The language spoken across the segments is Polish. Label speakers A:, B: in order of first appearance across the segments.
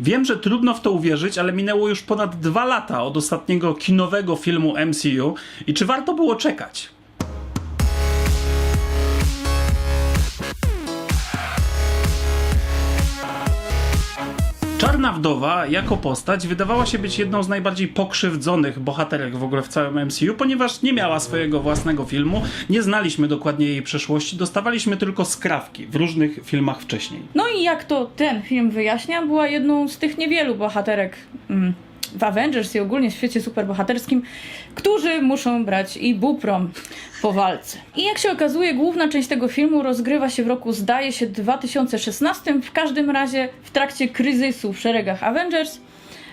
A: Wiem, że trudno w to uwierzyć, ale minęło już ponad dwa lata od ostatniego kinowego filmu MCU i czy warto było czekać? Czarna Wdowa jako postać wydawała się być jedną z najbardziej pokrzywdzonych bohaterek w ogóle w całym MCU, ponieważ nie miała swojego własnego filmu, nie znaliśmy dokładnie jej przeszłości, dostawaliśmy tylko skrawki w różnych filmach wcześniej.
B: No i jak to ten film wyjaśnia, była jedną z tych niewielu bohaterek mm, w Avengers i ogólnie w świecie superbohaterskim, którzy muszą brać i buprom po walce. I jak się okazuje, główna część tego filmu rozgrywa się w roku, zdaje się, 2016, w każdym razie w trakcie kryzysu w szeregach Avengers,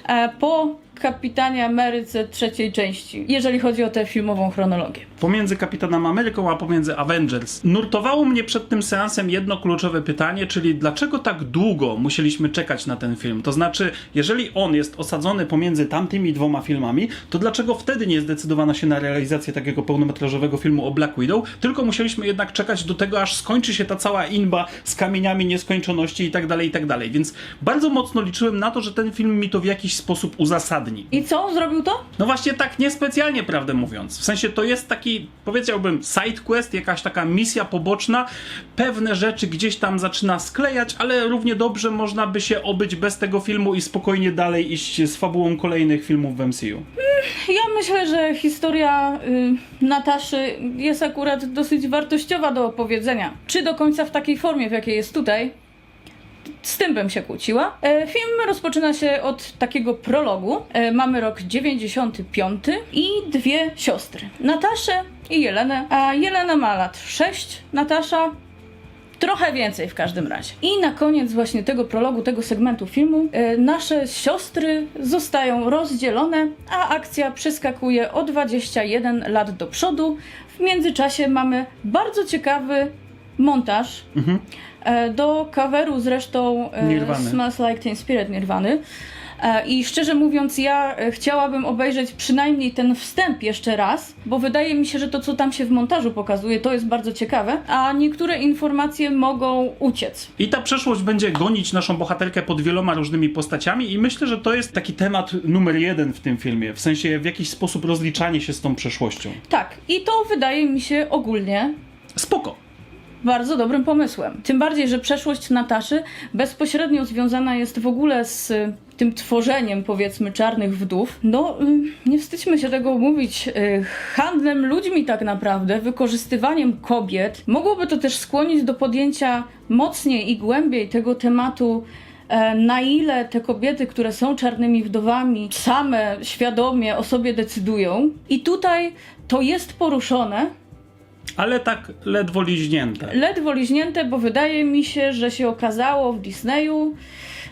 B: e, po Kapitanie Ameryce trzeciej części, jeżeli chodzi o tę filmową chronologię.
A: Pomiędzy Kapitanem Ameryką a pomiędzy Avengers. Nurtowało mnie przed tym seansem jedno kluczowe pytanie, czyli dlaczego tak długo musieliśmy czekać na ten film? To znaczy, jeżeli on jest osadzony pomiędzy tamtymi dwoma filmami, to dlaczego wtedy nie zdecydowano się na realizację takiego pełnometrażowego filmu o Black Widow, tylko musieliśmy jednak czekać do tego, aż skończy się ta cała inba z kamieniami nieskończoności i tak dalej, i tak dalej. Więc bardzo mocno liczyłem na to, że ten film mi to w jakiś sposób uzasadni.
B: I co on zrobił to?
A: No właśnie tak niespecjalnie, prawdę mówiąc. W sensie to jest taki, powiedziałbym, side quest, jakaś taka misja poboczna. Pewne rzeczy gdzieś tam zaczyna sklejać, ale równie dobrze można by się obyć bez tego filmu i spokojnie dalej iść z fabułą kolejnych filmów w MCU.
B: Ja myślę, że historia y, Nataszy jest akurat dosyć wartościowa do opowiedzenia. Czy do końca w takiej formie, w jakiej jest tutaj? Z tym bym się kłóciła. E, film rozpoczyna się od takiego prologu. E, mamy rok 95 i dwie siostry. Nataszę i Jelenę. A Jelena ma lat 6, Natasza Trochę więcej w każdym razie. I na koniec właśnie tego prologu, tego segmentu filmu, e, nasze siostry zostają rozdzielone, a akcja przeskakuje o 21 lat do przodu. W międzyczasie mamy bardzo ciekawy montaż e, do coveru zresztą e,
A: Nirwany.
B: Smells Like Teen Spirit Nirwany. E, I szczerze mówiąc, ja e, chciałabym obejrzeć przynajmniej ten wstęp jeszcze raz, bo wydaje mi się, że to, co tam się w montażu pokazuje, to jest bardzo ciekawe, a niektóre informacje mogą uciec.
A: I ta przeszłość będzie gonić naszą bohaterkę pod wieloma różnymi postaciami i myślę, że to jest taki temat numer jeden w tym filmie. W sensie w jakiś sposób rozliczanie się z tą przeszłością.
B: Tak, i to wydaje mi się ogólnie
A: Spoko.
B: Bardzo dobrym pomysłem. Tym bardziej, że przeszłość Nataszy bezpośrednio związana jest w ogóle z y, tym tworzeniem, powiedzmy, czarnych wdów. No, y, nie wstydźmy się tego mówić. y, Handlem ludźmi tak naprawdę, wykorzystywaniem kobiet. Mogłoby to też skłonić do podjęcia mocniej i głębiej tego tematu e, na ile te kobiety, które są czarnymi wdowami, same świadomie o sobie decydują. I tutaj to jest poruszone,
A: Ale tak ledwo liźnięte.
B: ledwo liźnięte, bo wydaje mi się, że się okazało w Disneyu,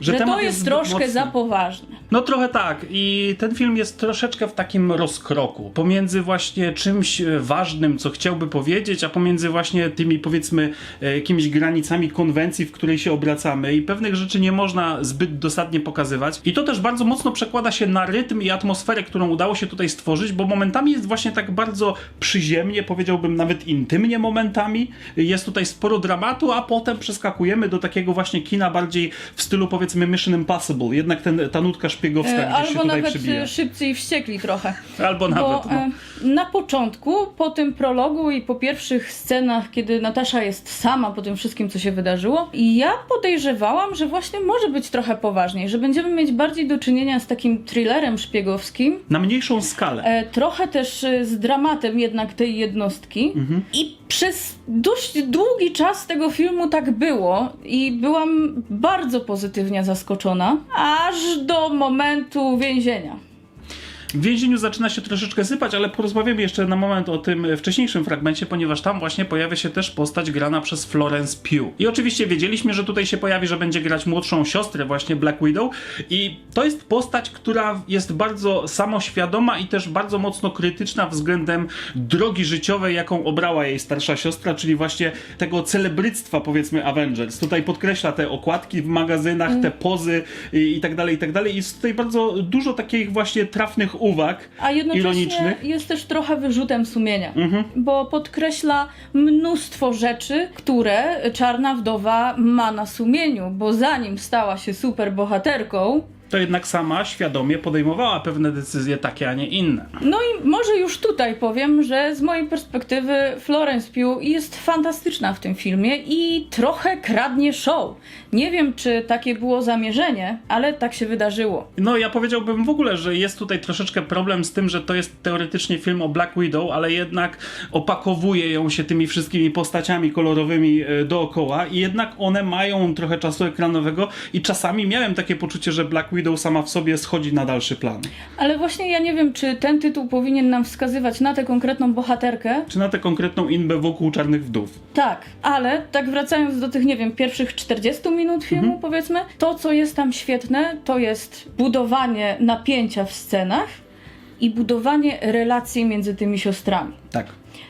A: Że
B: że, to
A: jest
B: jest troszkę
A: mocny.
B: za poważne.
A: No trochę tak i ten film jest troszeczkę w takim rozkroku pomiędzy właśnie czymś e, ważnym, co chciałby powiedzieć, a pomiędzy właśnie tymi powiedzmy e, jakimiś granicami konwencji, w której się obracamy i pewnych rzeczy nie można zbyt dosadnie pokazywać. I to też bardzo mocno przekłada się na rytm i atmosferę, którą udało się tutaj stworzyć, bo momentami jest właśnie tak bardzo przyziemnie, powiedziałbym nawet intymnie momentami. Jest tutaj sporo dramatu, a potem przeskakujemy do takiego właśnie kina bardziej w stylu powiedzmy Mission Impossible. Jednak ten, ta nutka szpiegowska
B: E,
A: gdzieś się
B: Albo
A: tutaj
B: nawet
A: przybija.
B: e, szybcy i wściekli trochę.
A: Albo
B: Bo
A: nawet, no.
B: e, na początku, po tym prologu i po pierwszych scenach, kiedy Natasza jest sama po tym wszystkim, co się wydarzyło, ja podejrzewałam, że właśnie może być trochę poważniej, że będziemy mieć bardziej do czynienia z takim thrillerem szpiegowskim,
A: Na mniejszą skalę.
B: Trochę też z dramatem jednak tej jednostki. I przez dość długi czas tego filmu tak było i byłam bardzo pozytywnie zaskoczona, aż do momentu więzienia.
A: W więzieniu zaczyna się troszeczkę sypać, ale porozmawiamy jeszcze na moment o tym wcześniejszym fragmencie, ponieważ tam właśnie pojawia się też postać grana przez Florence Pugh. I oczywiście wiedzieliśmy, że tutaj się pojawi, że będzie grać młodszą siostrę właśnie Black Widow i to jest postać, która jest bardzo samoświadoma i też bardzo mocno krytyczna względem drogi życiowej, jaką obrała jej starsza siostra, czyli właśnie tego celebryctwa powiedzmy Avengers. Tutaj podkreśla te okładki w magazynach, te pozy i, i tak dalej, i tak dalej. Jest tutaj bardzo dużo takich właśnie trafnych uwag
B: A jednocześnie
A: ironicznych.
B: jest też trochę wyrzutem sumienia,
A: Mhm.
B: bo podkreśla mnóstwo rzeczy, które Czarna Wdowa ma na sumieniu, bo zanim stała się superbohaterką,
A: To jednak sama świadomie podejmowała pewne decyzje takie, a nie inne.
B: No i może już tutaj powiem, że z mojej perspektywy Florence Pugh jest fantastyczna w tym filmie i trochę kradnie show. Nie wiem, czy takie było zamierzenie, ale tak się wydarzyło.
A: No, ja powiedziałbym w ogóle, że jest tutaj troszeczkę problem z tym, że to jest teoretycznie film o Black Widow, ale jednak opakowuje ją się tymi wszystkimi postaciami kolorowymi e, dookoła i jednak one mają trochę czasu ekranowego i czasami miałem takie poczucie, że Black Widow sama w sobie schodzi na dalszy plan.
B: Ale właśnie ja nie wiem, czy ten tytuł powinien nam wskazywać na tę konkretną bohaterkę.
A: Czy na tę konkretną inbę wokół Czarnych Wdów.
B: Tak, ale tak wracając do tych, nie wiem, pierwszych 40 minut filmu, powiedzmy, to co jest tam świetne, to jest budowanie napięcia w scenach i budowanie relacji między tymi siostrami.
A: Tak.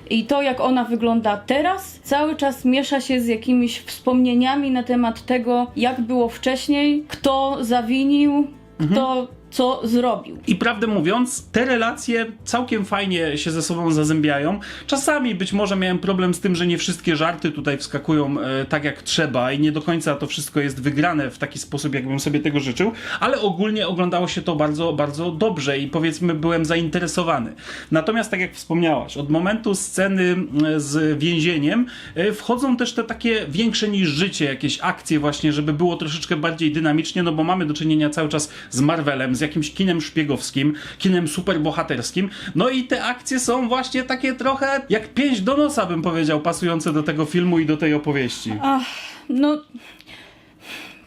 B: I to, jak ona wygląda teraz, cały czas miesza się z jakimiś wspomnieniami na temat tego, jak było wcześniej, kto zawinił, kto co zrobił.
A: I prawdę mówiąc, te relacje całkiem fajnie się ze sobą zazębiają. Czasami być może miałem problem z tym, że nie wszystkie żarty tutaj wskakują e, tak jak trzeba i nie do końca to wszystko jest wygrane w taki sposób, jakbym sobie tego życzył, ale ogólnie oglądało się to bardzo, bardzo dobrze i powiedzmy byłem zainteresowany. Natomiast tak jak wspomniałaś, od momentu sceny z więzieniem e, wchodzą też te takie większe niż życie jakieś akcje właśnie, żeby było troszeczkę bardziej dynamicznie, no bo mamy do czynienia cały czas z Marvelem, z jakimś kinem szpiegowskim, kinem superbohaterskim. No i te akcje są właśnie takie trochę jak pięść do nosa, bym powiedział, pasujące do tego filmu i do tej opowieści.
B: Ach, no.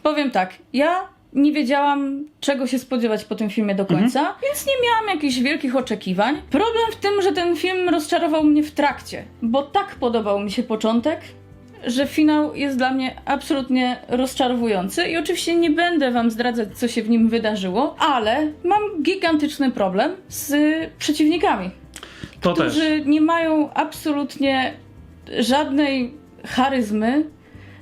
B: Powiem tak, ja nie wiedziałam, czego się spodziewać po tym filmie do końca, więc nie miałam jakichś wielkich oczekiwań. Problem w tym, że ten film rozczarował mnie w trakcie, bo tak podobał mi się początek, że finał jest dla mnie absolutnie rozczarowujący i oczywiście nie będę wam zdradzać, co się w nim wydarzyło, ale mam gigantyczny problem z przeciwnikami
A: To też.
B: którzy nie mają absolutnie żadnej charyzmy.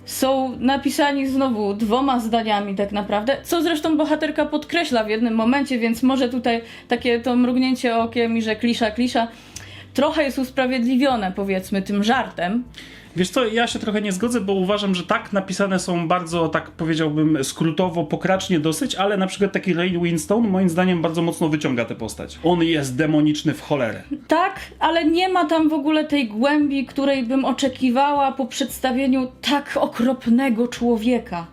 B: Są napisani znowu dwoma zdaniami, tak naprawdę. Co zresztą bohaterka podkreśla w jednym momencie, więc może tutaj takie to mrugnięcie okiem i że klisza, klisza trochę jest usprawiedliwione, powiedzmy, tym żartem.
A: Wiesz co, ja się trochę nie zgodzę, bo uważam, że tak napisane są bardzo, tak powiedziałbym, skrótowo, pokracznie dosyć, ale na przykład taki Ray Winstone moim zdaniem bardzo mocno wyciąga tę postać. On jest demoniczny w cholerę.
B: Tak, ale nie ma tam w ogóle tej głębi, której bym oczekiwała po przedstawieniu tak okropnego człowieka.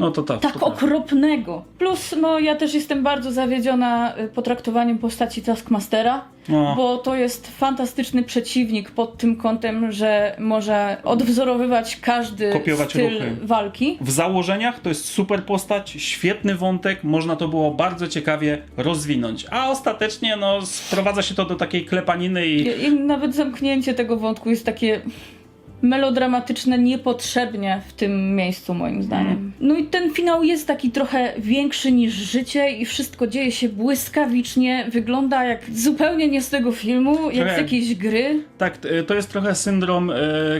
A: No to tak.
B: tak
A: to tak.
B: okropnego. Plus, no ja też jestem bardzo zawiedziona y, potraktowaniem postaci Taskmastera,
A: No.
B: bo to jest fantastyczny przeciwnik pod tym kątem, że może odwzorowywać każdy
A: Kopiować
B: styl
A: ruchy.
B: walki.
A: W założeniach to jest super postać, świetny wątek, można to było bardzo ciekawie rozwinąć. A ostatecznie no, sprowadza się to do takiej klepaniny i
B: I, I nawet zamknięcie tego wątku jest takie melodramatyczne niepotrzebnie w tym miejscu moim zdaniem.
A: Mhm.
B: No i ten finał jest taki trochę większy niż życie i wszystko dzieje się błyskawicznie, wygląda jak zupełnie nie z tego filmu, jak z
A: jak-
B: jakiejś gry.
A: Tak, t- to jest trochę syndrom e,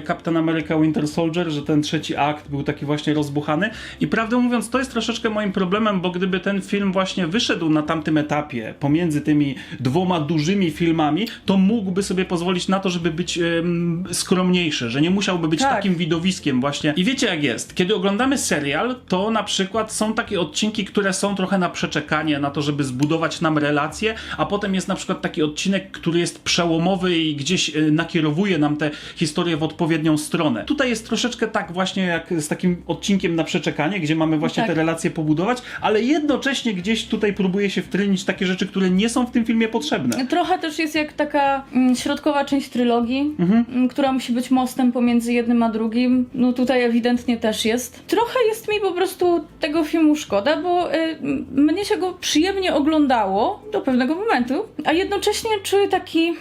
A: Captain America Winter Soldier, że ten trzeci akt był taki właśnie rozbuchany. I prawdę mówiąc, to jest troszeczkę moim problemem, bo gdyby ten film właśnie wyszedł na tamtym etapie, pomiędzy tymi dwoma dużymi filmami, to mógłby sobie pozwolić na to, żeby być em, skromniejszy, że nie musiałby być
B: Tak.
A: takim widowiskiem właśnie. I wiecie jak jest, kiedy oglądamy serial, to na przykład są takie odcinki, które są trochę na przeczekanie, na to, żeby zbudować nam relacje, a potem jest na przykład taki odcinek, który jest przełomowy i gdzieś e, nakierowuje nam tę historię w odpowiednią stronę. Tutaj jest troszeczkę tak właśnie jak z takim odcinkiem na przeczekanie, gdzie mamy właśnie
B: Tak.
A: te relacje pobudować, ale jednocześnie gdzieś tutaj próbuje się wtrynić takie rzeczy, które nie są w tym filmie potrzebne.
B: Trochę też jest jak taka mm, środkowa część trylogii, mm, która musi być mostem pomiędzy jednym a drugim. No tutaj ewidentnie też jest. Trochę jest mi po prostu tego filmu szkoda, bo y, mnie się go przyjemnie oglądało do pewnego momentu, a jednocześnie czuję taki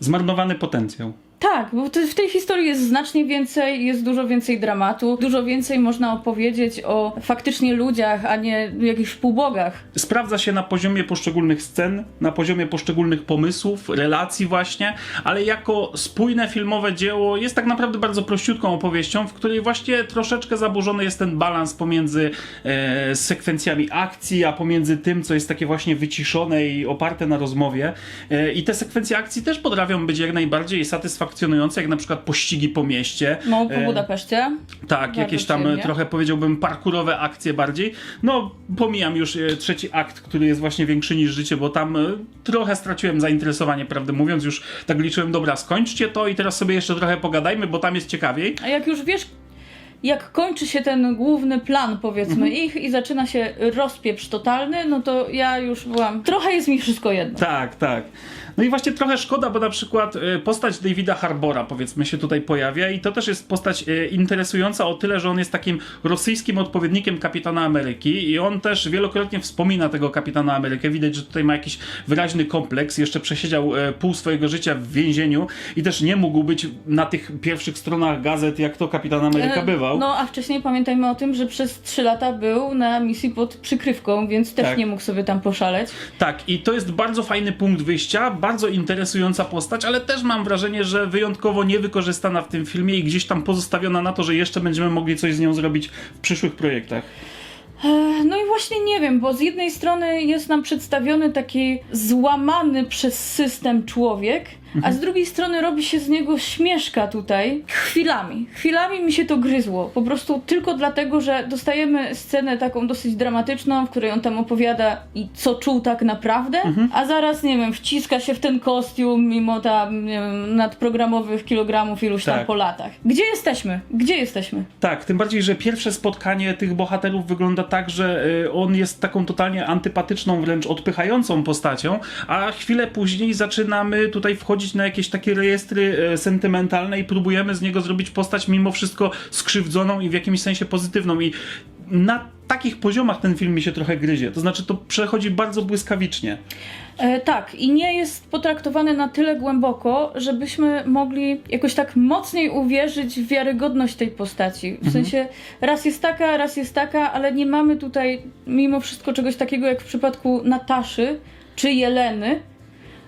A: Zmarnowany potencjał.
B: Tak, bo w tej historii jest znacznie więcej, jest dużo więcej dramatu, dużo więcej można opowiedzieć o faktycznie ludziach, a nie jakichś półbogach.
A: sprawdza się na poziomie poszczególnych scen, na poziomie poszczególnych pomysłów, relacji właśnie, ale jako spójne filmowe dzieło jest tak naprawdę bardzo prościutką opowieścią, w której właśnie troszeczkę zaburzony jest ten balans pomiędzy e, sekwencjami akcji, a pomiędzy tym, co jest takie właśnie wyciszone i oparte na rozmowie. E, I te sekwencje akcji też potrafią być jak najbardziej satysfakcjonujące, jak na przykład pościgi po mieście.
B: No, po
A: E,
B: Budapeszcie.
A: tak,
B: Bardzo
A: jakieś tam
B: przyjemnie.
A: trochę powiedziałbym parkurowe akcje bardziej. No, pomijam już e, trzeci akt, który jest właśnie większy niż życie, bo tam e, trochę straciłem zainteresowanie, prawdę mówiąc. Już tak liczyłem, dobra, skończcie to i teraz sobie jeszcze trochę pogadajmy, bo tam jest ciekawiej.
B: A jak już wiesz, jak kończy się ten główny plan, powiedzmy, ich i zaczyna się rozpieprz totalny, no to ja już byłam. Trochę jest mi wszystko jedno.
A: Tak, tak. No i właśnie trochę szkoda, bo na przykład e, postać Davida Harbora, powiedzmy, się tutaj pojawia i to też jest postać e, interesująca o tyle, że on jest takim rosyjskim odpowiednikiem Kapitana Ameryki i on też wielokrotnie wspomina tego Kapitana Amerykę. Widać, że tutaj ma jakiś wyraźny kompleks. Jeszcze przesiedział e, pół swojego życia w więzieniu i też nie mógł być na tych pierwszych stronach gazet, jak to Kapitan Ameryka
B: E, No a wcześniej pamiętajmy o tym, że przez 3 lata był na misji pod przykrywką, więc też
A: Tak.
B: nie mógł sobie tam poszaleć.
A: Tak, i to jest bardzo fajny punkt wyjścia, bardzo interesująca postać, ale też mam wrażenie, że wyjątkowo niewykorzystana w tym filmie i gdzieś tam pozostawiona na to, że jeszcze będziemy mogli coś z nią zrobić w przyszłych projektach.
B: E, No i właśnie nie wiem, bo z jednej strony jest nam przedstawiony taki złamany przez system człowiek, a z drugiej strony robi się z niego śmieszka tutaj chwilami. Chwilami mi się to gryzło. Po prostu tylko dlatego, że dostajemy scenę taką dosyć dramatyczną, w której on tam opowiada i co czuł tak naprawdę, a zaraz, nie wiem, wciska się w ten kostium mimo tam, nie wiem, nadprogramowych kilogramów iluś tam
A: Tak.
B: po latach. Gdzie jesteśmy? Gdzie jesteśmy?
A: Tak, tym bardziej, że pierwsze spotkanie tych bohaterów wygląda tak, że y, on jest taką totalnie antypatyczną, wręcz odpychającą postacią, a chwilę później zaczynamy tutaj wchodzić na jakieś takie rejestry e, sentymentalne i próbujemy z niego zrobić postać mimo wszystko skrzywdzoną i w jakimś sensie pozytywną i na takich poziomach ten film mi się trochę gryzie. To znaczy, to przechodzi bardzo błyskawicznie.
B: E, tak, i nie jest potraktowany na tyle głęboko, żebyśmy mogli jakoś tak mocniej uwierzyć w wiarygodność tej postaci. W sensie raz jest taka, raz jest taka, ale nie mamy tutaj mimo wszystko czegoś takiego jak w przypadku Nataszy czy Jeleny,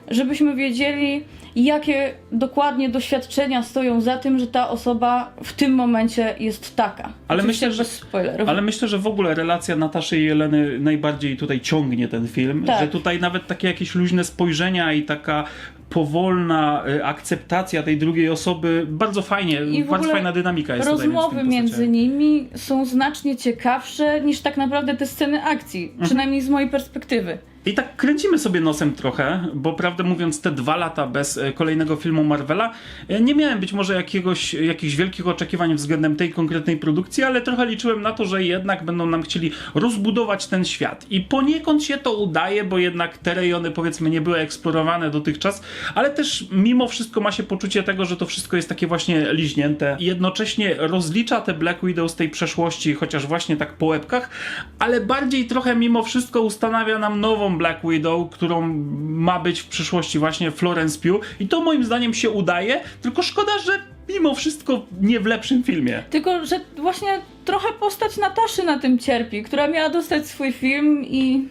B: żebyśmy wiedzieli, jakie dokładnie doświadczenia stoją za tym, że ta osoba w tym momencie jest taka.
A: Ale
B: Oczywiście
A: myślę, że-
B: bez spoilerów.
A: Ale myślę, że w ogóle relacja Nataszy i Jeleny najbardziej tutaj ciągnie ten film,
B: Tak.
A: że tutaj nawet takie jakieś luźne spojrzenia i taka powolna y, akceptacja tej drugiej osoby bardzo fajnie,
B: I
A: bardzo fajna dynamika jest
B: Rozmowy
A: między
B: nimi są znacznie ciekawsze niż tak naprawdę te sceny akcji,
A: Mhm.
B: przynajmniej z mojej perspektywy.
A: I tak kręcimy sobie nosem trochę, bo prawdę mówiąc, te dwa lata bez e, kolejnego filmu Marvela e, nie miałem być może jakiegoś, jakichś wielkich oczekiwań względem tej konkretnej produkcji, ale trochę liczyłem na to, że jednak będą nam chcieli rozbudować ten świat. I poniekąd się to udaje, bo jednak te rejony powiedzmy nie były eksplorowane dotychczas, ale też mimo wszystko ma się poczucie tego, że to wszystko jest takie właśnie liźnięte i jednocześnie rozlicza te Black Widow z tej przeszłości, chociaż właśnie tak po łebkach, ale bardziej trochę mimo wszystko ustanawia nam nową Black Widow, którą ma być w przyszłości właśnie Florence Pugh i to moim zdaniem się udaje, tylko szkoda, że mimo wszystko nie w lepszym filmie.
B: Tylko, że właśnie trochę postać Nataszy na tym cierpi, która miała dostać swój film i.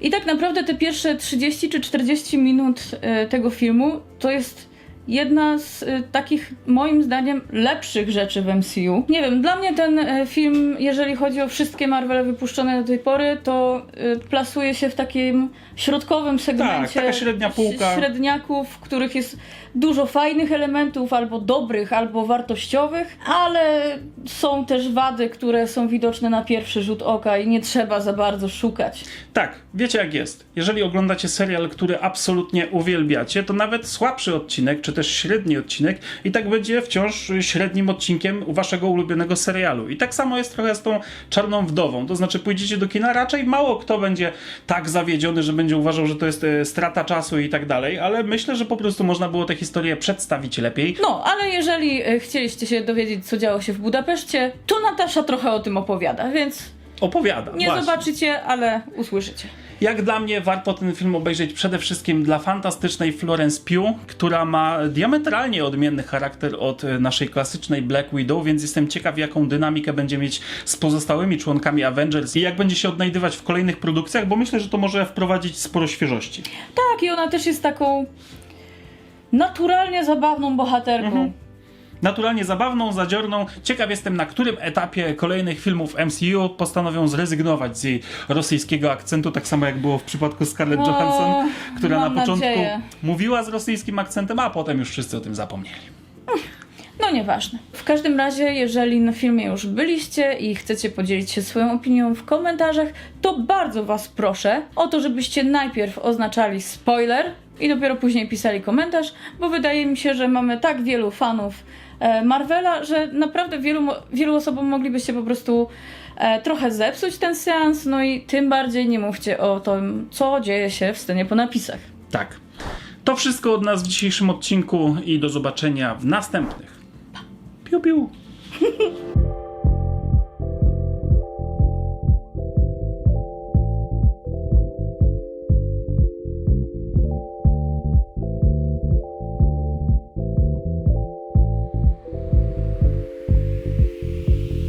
B: I tak naprawdę te pierwsze 30 czy 40 minut e, tego filmu to jest jedna z e, takich, moim zdaniem, lepszych rzeczy w MCU. Nie wiem, dla mnie ten e, film, jeżeli chodzi o wszystkie Marvele wypuszczone do tej pory, to e, plasuje się w takim środkowym segmencie
A: taka średnia półka.
B: średniaków, w których jest dużo fajnych elementów, albo dobrych, albo wartościowych, ale są też wady, które są widoczne na pierwszy rzut oka i nie trzeba za bardzo szukać.
A: Tak, wiecie jak jest. Jeżeli oglądacie serial, który absolutnie uwielbiacie, to nawet słabszy odcinek, czy też średni odcinek, i tak będzie wciąż średnim odcinkiem waszego ulubionego serialu. I tak samo jest trochę z tą Czarną Wdową. To znaczy, pójdziecie do kina, raczej mało kto będzie tak zawiedziony, że będzie uważał, że to jest e, strata czasu i tak dalej, ale myślę, że po prostu można było tę historię przedstawić lepiej.
B: No, ale jeżeli e, chcieliście się dowiedzieć, co działo się w Budapeszcie, to Natasza trochę o tym opowiada, więc
A: Opowiada.
B: nie
A: właśnie.
B: zobaczycie, ale usłyszycie.
A: Jak dla mnie warto ten film obejrzeć przede wszystkim dla fantastycznej Florence Pugh, która ma diametralnie odmienny charakter od e, naszej klasycznej Black Widow, więc jestem ciekaw jaką dynamikę będzie mieć z pozostałymi członkami Avengers i jak będzie się odnajdywać w kolejnych produkcjach, bo myślę, że to może wprowadzić sporo świeżości.
B: Tak, i ona też jest taką naturalnie zabawną bohaterką.
A: Mhm. Naturalnie zabawną, zadziorną. Ciekaw jestem, na którym etapie kolejnych filmów MCU postanowią zrezygnować z jej rosyjskiego akcentu, tak samo jak było w przypadku Scarlett
B: O,
A: Johansson, która na początku
B: nadzieję.
A: mówiła z rosyjskim akcentem, a potem już wszyscy o tym zapomnieli.
B: No nieważne. W każdym razie, jeżeli na filmie już byliście i chcecie podzielić się swoją opinią w komentarzach, to bardzo Was proszę o to, żebyście najpierw oznaczali spoiler i dopiero później pisali komentarz, bo wydaje mi się, że mamy tak wielu fanów Marvela, że naprawdę wielu, wielu osobom moglibyście po prostu e, trochę zepsuć ten seans, no i tym bardziej nie mówcie o tym, co dzieje się w scenie po napisach.
A: Tak. To wszystko od nas w dzisiejszym odcinku i do zobaczenia w następnych. Piu, piu.